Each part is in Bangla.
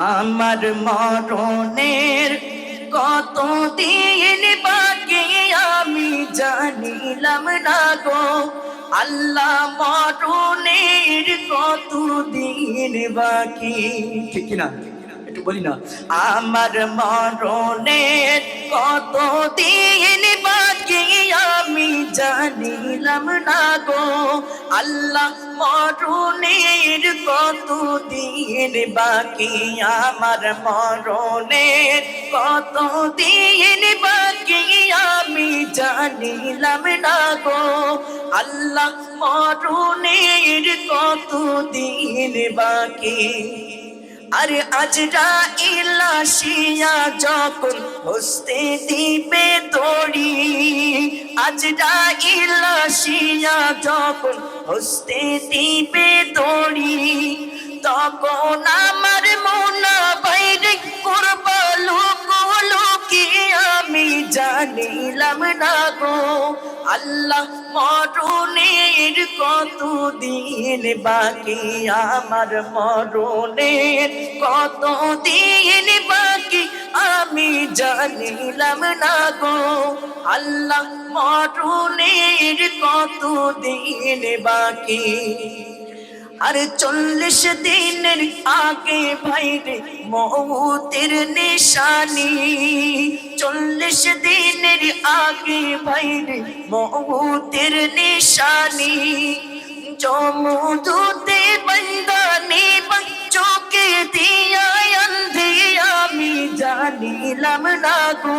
আমার মরণের কত দিন বাকি আমি জানিলাম না গো। আল্লাহ, মরণের কত দিন বাকি? ঠিক না একটু বলি না। আমার মরণের কত দিন জানিলাম না গো, আল্লাহ মরণের কত দিন বাকি? আমার মরণের কত দিন বাকি? আমি জানিলাম, না গো, আল্লাহ মরণের কত দিন বাকি? আরে আজরা ইলাশিয়া যখন হস্তে দিবে তোরি আজরা ইলাশিয়া যখন হস্তে দিবে তোরি তখন আমার মনা বাইরে করবালো কি আমি জানিলাম না গো। আল্লাহ মরণের কত দিন বাকি? আমার মরণের কত দিন বাকি? আমি জানিলাম না গো। আল্লাহ মরণের কত দিন বাকি? আর চল্লিশ দিনের আগে ভাইরে মৌতের নিশানি। চল্লিশ দিনের আগে ভাইরে মৌতের নিশানি। জমুদুতে বন্দানি চোখে দিয়া অন্ধে আমি জানিলাম না গো।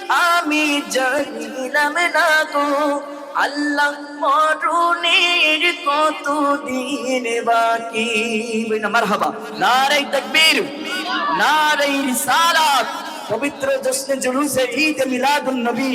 আমি জানিলাম না গো, আল্লাহ মরণের কত দিন বাকি মারহাবা। নারাই তাকবীর নারাই রিসালাত, পবিত্র জশ্নে জুলুসে ঈদ মিলাদুন নবী।